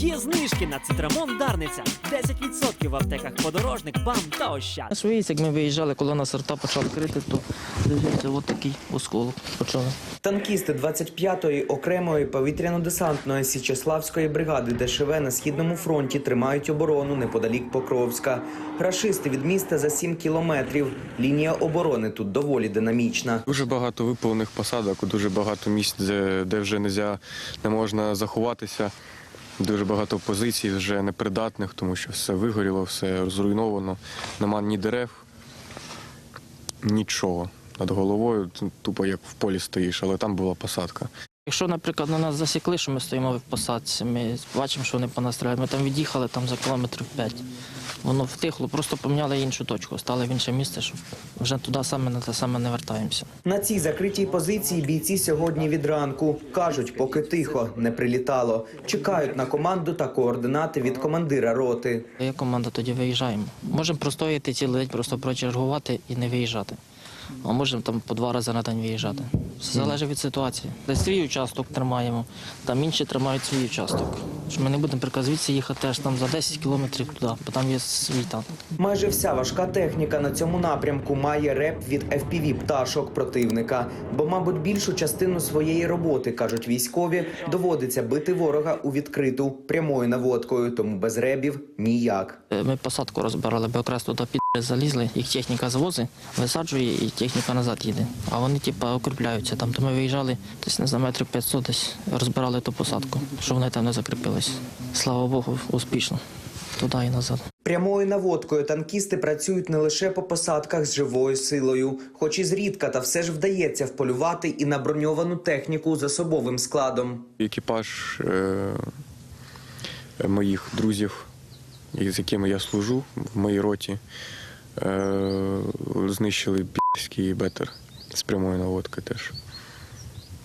Є знижки на цитрамон Дарниця. 10% в аптеках подорожник, бам та ощад. На своїй, як ми виїжджали, коли нас рта почали крити, то дивіться, от такий осколок почали. Танкісти 25-ї окремої повітряно-десантної Січеславської бригади ДШВ на східному фронті тримають оборону неподалік Покровська. Рашисти від міста за 7 кілометрів. Лінія оборони тут доволі динамічна. Дуже багато виповнених посадок, дуже багато місць, де вже не можна заховатися. Дуже багато позицій вже непридатних, тому що все вигоріло, все зруйновано. Нема ні дерев, нічого. Над головою тупо як в полі стоїш, але там була посадка. Якщо, наприклад, на нас засікли, що ми стоїмо в посадці, ми бачимо, що вони по нас стріляють, ми там від'їхали там за кілометрів 5. Воно втихло, просто поміняли іншу точку, стали в інше місце, щоб вже туди саме на те саме не вертаємося. На цій закритій позиції бійці сьогодні від ранку. Кажуть, поки тихо, не прилітало. Чекають на команду та координати від командира роти. Є команда, тоді виїжджаємо. Можемо простояти цілий день, просто прочергувати і не виїжджати. А можемо там по два рази на день виїжджати. Все залежить від ситуації. Десь свій участок тримаємо, там інші тримають свій участок. Що ми не будемо звідси їхати аж там за 10 кілометрів туди, бо там є свій танк. Майже вся важка техніка на цьому напрямку має реп від FPV пташок противника. Бо, мабуть, більшу частину своєї роботи, кажуть військові, доводиться бити ворога у відкриту прямою наводкою, тому без ребів ніяк. Е, Ми посадку розбирали, бо якраз туди під залізли, їх техніка звозить, висаджує і техніка назад їде. А вони типа укріпляються там. То ми виїжджали десь не знаю, метрів 500 десь розбирали ту посадку, щоб вони там не закріпились. Слава Богу, успішно. Туди і назад. Прямою наводкою танкісти працюють не лише по посадках з живою силою, хоч і зрідка, та все ж вдається вполювати і на броньовану техніку з особовим складом. Екіпаж е, моїх друзів, з якими я служу в моїй роті, е, знищили б***ський бетер з прямої наводки теж.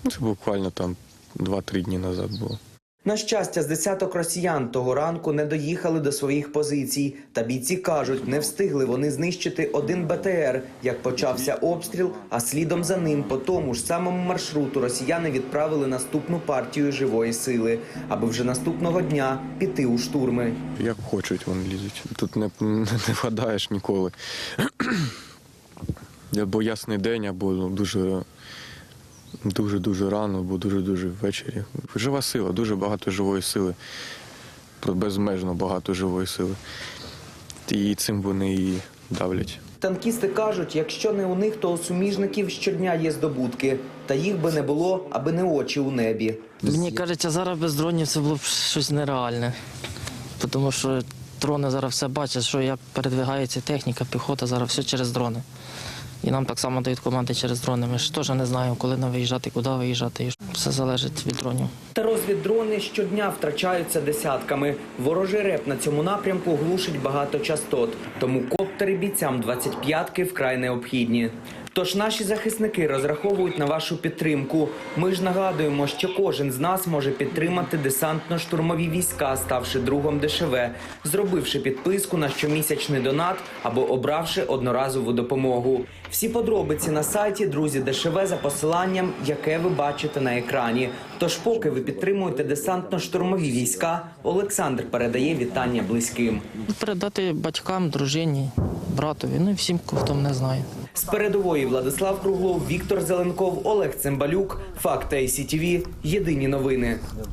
Ну, Це буквально там 2-3 дні назад було. На щастя, з десяток росіян того ранку не доїхали до своїх позицій. Та бійці кажуть, не встигли вони знищити один БТР, як почався обстріл, а слідом за ним по тому ж самому маршруту росіяни відправили наступну партію живої сили, аби вже наступного дня піти у штурми. Як хочуть, вони лізуть. Тут не, не вгадаєш ніколи. Або ясний день, або дуже дуже дуже рано, або дуже дуже ввечері. Жива сила, дуже багато живої сили. Безмежно багато живої сили. І цим вони і давлять. Танкісти кажуть, якщо не у них, то у суміжників щодня є здобутки. Та їх би не було, аби не очі у небі. Мені кажеться, зараз без дронів це було б щось нереальне. Тому що дрони зараз все бачать, що як передвигається техніка, піхота, зараз все через дрони. І нам так само дають команди через дрони. Ми ж теж не знаємо, коли нам виїжджати, куди виїжджати. Все залежить від дронів. Та розвіддрони щодня втрачаються десятками. Ворожий реп на цьому напрямку глушить багато частот. Тому коптери бійцям 25-ки вкрай необхідні. Тож наші захисники розраховують на вашу підтримку. Ми ж нагадуємо, що кожен з нас може підтримати десантно-штурмові війська, ставши другом ДШВ, зробивши підписку на щомісячний донат або обравши одноразову допомогу. Всі подробиці на сайті Друзі ДШВ за посиланням, яке ви бачите на екрані. Тож, поки ви підтримуєте десантно-штурмові війська, Олександр передає вітання близьким. Передати батькам, дружині, братові, ну і всім, хто мене знає. З передової Владислав Круглов, Віктор Зеленков, Олег Цимбалюк. Факт ICTV. Єдині новини.